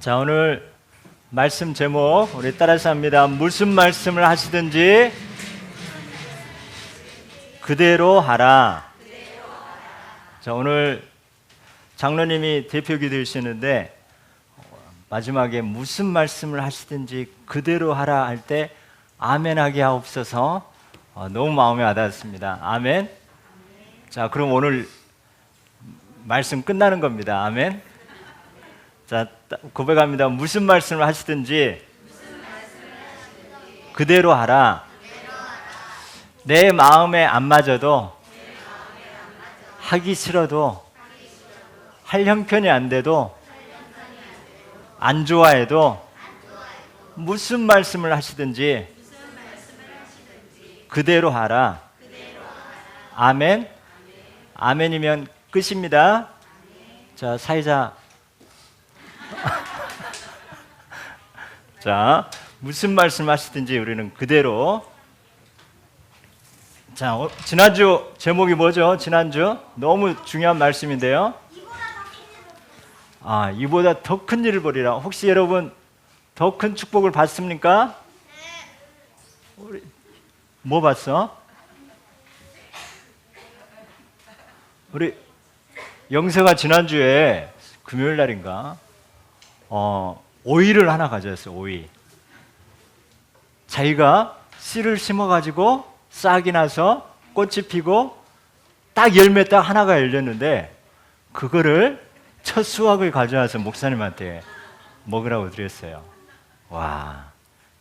자, 오늘 말씀 제목 우리 따라서 합니다. 무슨 말씀을 하시든지 그대로 하라. 자, 오늘 장로님이 대표 기도하시는데 마지막에 무슨 말씀을 하시든지 그대로 하라 할 때 아멘 하게 하옵소서 어, 너무 마음에 와닿았습니다. 아멘. 자, 그럼 오늘 말씀 끝나는 겁니다. 아멘. 자, 따- 고백합니다. 무슨 말씀을 하시든지 그대로 하라. 내 마음에 안 맞아도 하기 싫어도 할 형편이 안 돼도 안 좋아해도 무슨 말씀을 하시든지 그대로 하라. 아멘. 아멘이면 끝입니다. 자, 사회자. 자, 무슨 말씀 하시든지 우리는 그대로. 자, 어, 지난주 제목이 뭐죠? 지난주 너무 중요한 말씀인데요. 아, 이보다 더 큰 일을 벌이라. 혹시 여러분 더 큰 축복을 받습니까? 우리 뭐 봤어? 우리 영세가 지난주에 금요일 날인가 어, 오이를 하나 가져왔어요. 오이. 자기가 씨를 심어 가지고 싹이 나서 꽃이 피고 딱 열매 딱 하나가 열렸는데 그거를 첫 수확을 가져와서 목사님한테 먹으라고 드렸어요. 와.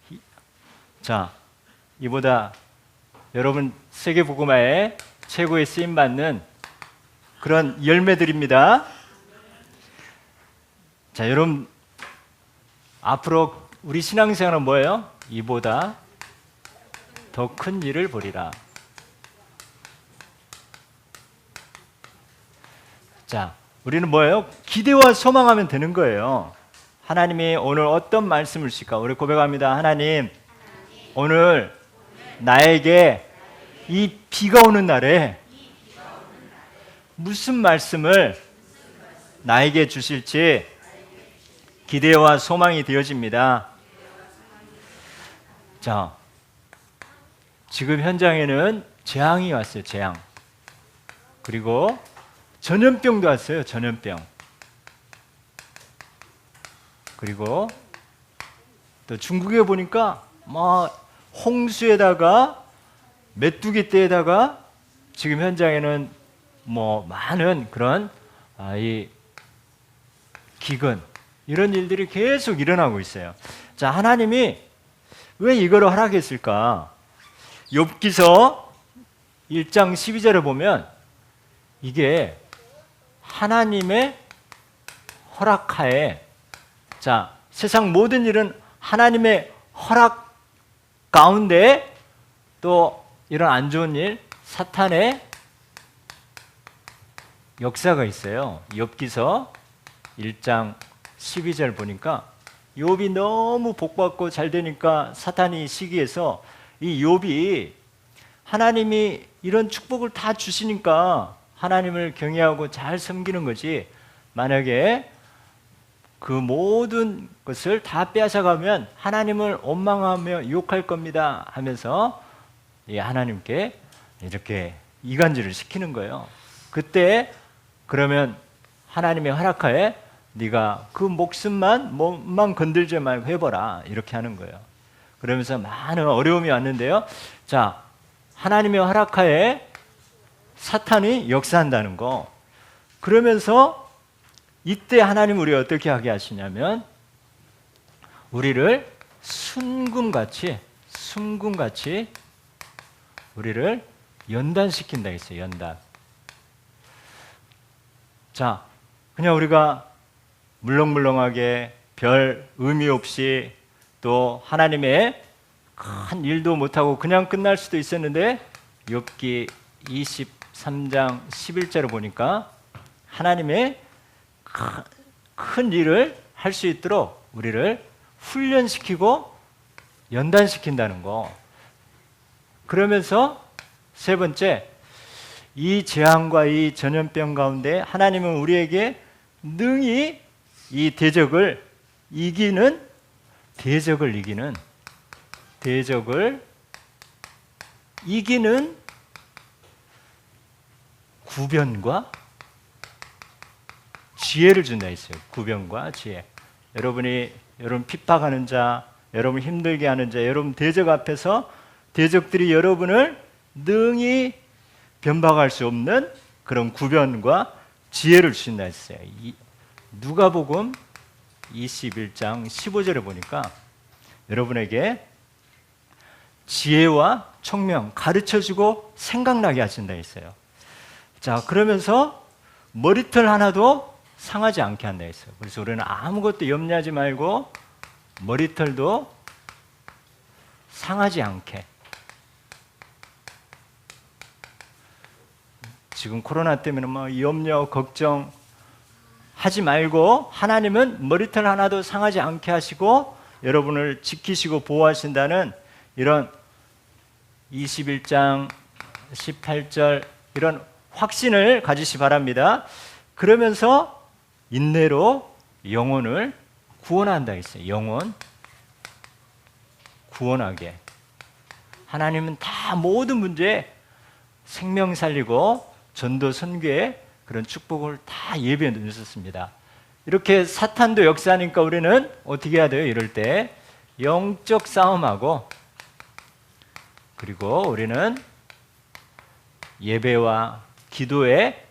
이- 자, 이보다 여러분 세계 복음화에 최고의 쓰임 받는 그런 열매들입니다. 자, 여러분 앞으로 우리 신앙생활은 뭐예요? 이보다 더 큰 일을 보리라. 자, 우리는 뭐예요? 기대와 소망하면 되는 거예요. 하나님이 오늘 어떤 말씀을 주실까? 우리 고백합니다. 하나님, 오늘 나에게 이 비가 오는 날에 무슨 말씀을 나에게 주실지 기대와 소망이 되어집니다. 자, 지금 현장에는 재앙이 왔어요, 재앙. 그리고 전염병도 왔어요, 전염병. 그리고 또 중국에 보니까 뭐 홍수에다가 메뚜기 떼에다가 지금 현장에는 뭐 많은 그런 아, 이 기근 이런 일들이 계속 일어나고 있어요. 자 하나님이 왜 이거를 허락했을까? 욥기서 1장 12절을 보면 이게 하나님의 허락하에 자 세상 모든 일은 하나님의 허락 가운데 또 이런 안 좋은 일 사탄의 역사가 있어요. 욥기서 1장 12절 보니까 욥이 너무 복받고 잘 되니까 사탄이 시기해서 이 욥이 하나님이 이런 축복을 다 주시니까 하나님을 경외하고 잘 섬기는 거지. 만약에 그 모든 것을 다 빼앗아가면 하나님을 원망하며 유혹할 겁니다 하면서 이 하나님께 이렇게 이간질을 시키는 거예요. 그때 그러면 하나님의 허락하에 네가 그 목숨만 몸만 건들지 말고 해보라 이렇게 하는 거예요. 그러면서 많은 어려움이 왔는데요. 자 하나님의 허락하에 사탄이 역사한다는 거. 그러면서 이때 하나님 우리 어떻게 하게 하시냐면 우리를 순금같이 순금같이 우리를 연단시킨다 했어요. 연단. 자, 그냥 우리가 물렁물렁하게 별 의미 없이 또 하나님의 큰 일도 못하고 그냥 끝날 수도 있었는데 욥기 23장 11절을 보니까 하나님의 큰- 큰 일을 할 수 있도록 우리를 훈련시키고 연단시킨다는 거. 그러면서 세 번째 이 재앙과 이 전염병 가운데 하나님은 우리에게 능히 이 대적을 이기는 대적을 이기는 대적을 이기는 구변과 지혜를 준다 했어요. 구변과 지혜. 여러분이 여러분 핍박하는 자, 여러분 힘들게 하는 자, 여러분 대적 앞에서 대적들이 여러분을 능히 변박할 수 없는 그런 구변과 지혜를 주신다 했어요. 이, 누가복음 21장 15절에 보니까 여러분에게 지혜와 총명 가르쳐 주고 생각나게 하신다 했어요. 자, 그러면서 머리털 하나도 상하지 않게 한다 했어요. 그래서 우리는 아무것도 염려하지 말고 머리털도 상하지 않게 지금 코로나 때문에 뭐 염려 걱정 하지 말고 하나님은 머리털 하나도 상하지 않게 하시고 여러분을 지키시고 보호하신다는 이런 21장 18절 이런 확신을 가지시 바랍니다. 그러면서 인내로 영혼을 구원한다 했어요. 영혼 구원하게. 하나님은 다 모든 문제에 생명 살리고 전도 선교에 그런 축복을 다 예비해 놓으셨습니다. 이렇게 사탄도 역사하니까 우리는 어떻게 해야 돼요? 이럴 때 영적 싸움하고 그리고 우리는 예배와 기도에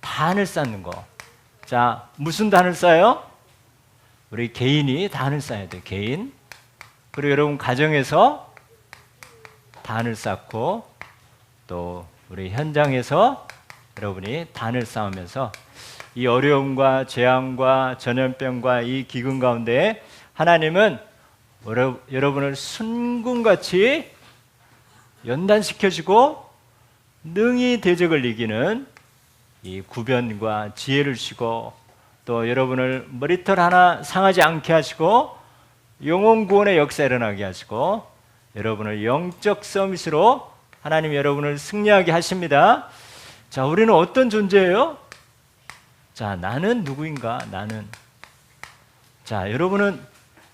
단을 쌓는 거. 자, 무슨 단을 쌓아요? 우리 개인이 단을 쌓아야 돼. 개인. 그리고 여러분 가정에서 단을 쌓고 또 우리 현장에서 여러분이 단을 쌓으면서 이 어려움과 재앙과 전염병과 이 기근 가운데 하나님은 여러- 여러분을 순금같이 연단시켜주고 능히 대적을 이기는 이 구변과 지혜를 주시고 또 여러분을 머리털 하나 상하지 않게 하시고 영혼 구원의 역사 일어나게 하시고 여러분을 영적 서밋으로 하나님 여러분을 승리하게 하십니다. 자, 우리는 어떤 존재예요? 자, 나는 누구인가? 나는 자, 여러분은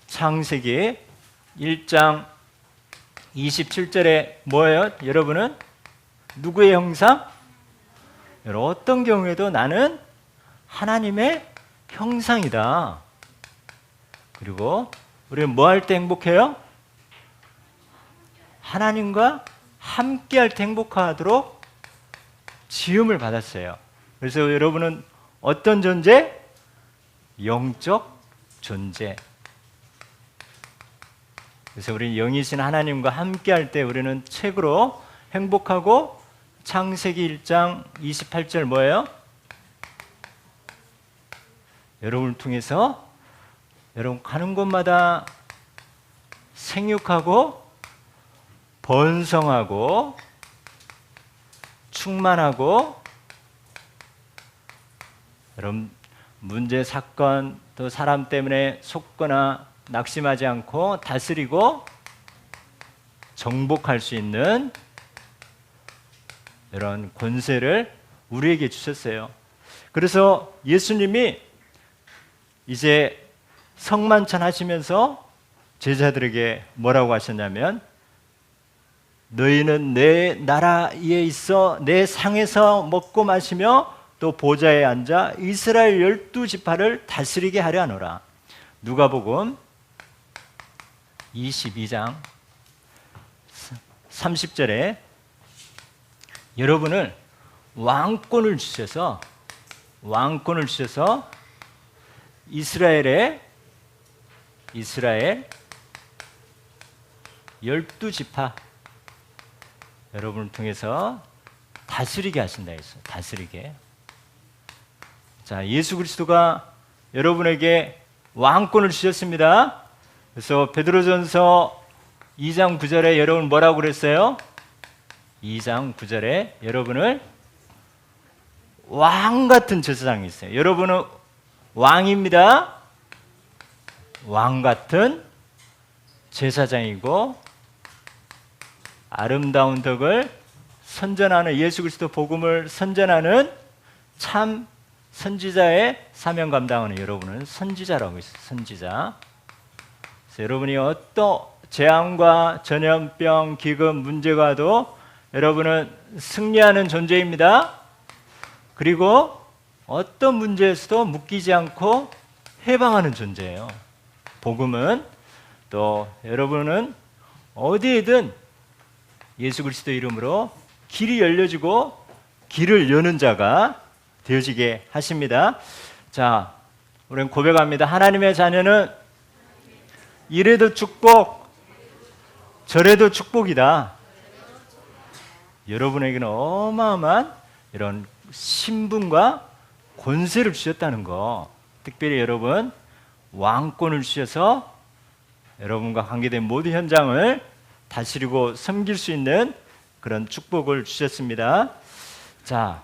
창세기 1장 27절에 뭐예요? 여러분은 누구의 형상? 어떤 경우에도 나는 하나님의 형상이다. 그리고 우리는 뭐 할 때 행복해요? 하나님과 함께 할 때 행복하도록 지음을 받았어요. 그래서 여러분은 어떤 존재? 영적 존재. 그래서 우리는 영이신 하나님과 함께 할 때 우리는 책으로 행복하고 창세기 1장 28절 뭐예요? 여러분을 통해서 여러분 가는 곳마다 생육하고 번성하고 충만하고 여러분 문제 사건 또 사람 때문에 속거나 낙심하지 않고 다스리고 정복할 수 있는 이런 권세를 우리에게 주셨어요. 그래서 예수님이 이제 성만찬 하시면서 제자들에게 뭐라고 하셨냐면 너희는 내 나라에 있어 내 상에서 먹고 마시며 또 보좌에 앉아 이스라엘 열두 지파를 다스리게 하려 하노라. 누가복음 22장 30절에 여러분을 왕권을 주셔서 왕권을 주셔서 이스라엘의 이스라엘 열두 지파 여러분을 통해서 다스리게 하신다 했어요. 다스리게. 자, 예수 그리스도가 여러분에게 왕권을 주셨습니다. 그래서 베드로전서 2장 9절에 여러분 뭐라고 그랬어요? 2장 9절에 여러분을 왕 같은 제사장이 있어요. 여러분은 왕입니다. 왕 같은 제사장이고 아름다운 덕을 선전하는 예수 그리스도 복음을 선전하는 참 선지자의 사명 감당하는 여러분은 선지자라고 있어요. 선지자. 여러분이 어떤 재앙과 전염병, 기금, 문제가 와도 여러분은 승리하는 존재입니다. 그리고 어떤 문제에서도 묶이지 않고 해방하는 존재예요. 복음은 또 여러분은 어디에든 예수 그리스도 이름으로 길이 열려지고 길을 여는 자가 되어지게 하십니다. 자, 우리는 고백합니다. 하나님의 자녀는 이래도 축복, 저래도 축복이다. 여러분에게는 어마어마한 이런 신분과 권세를 주셨다는 거. 특별히 여러분 왕권을 주셔서 여러분과 관계된 모든 현장을 다스리고 섬길 수 있는 그런 축복을 주셨습니다. 자,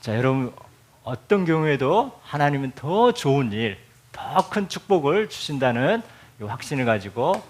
자 여러분 어떤 경우에도 하나님은 더 좋은 일, 더 큰 축복을 주신다는 이 확신을 가지고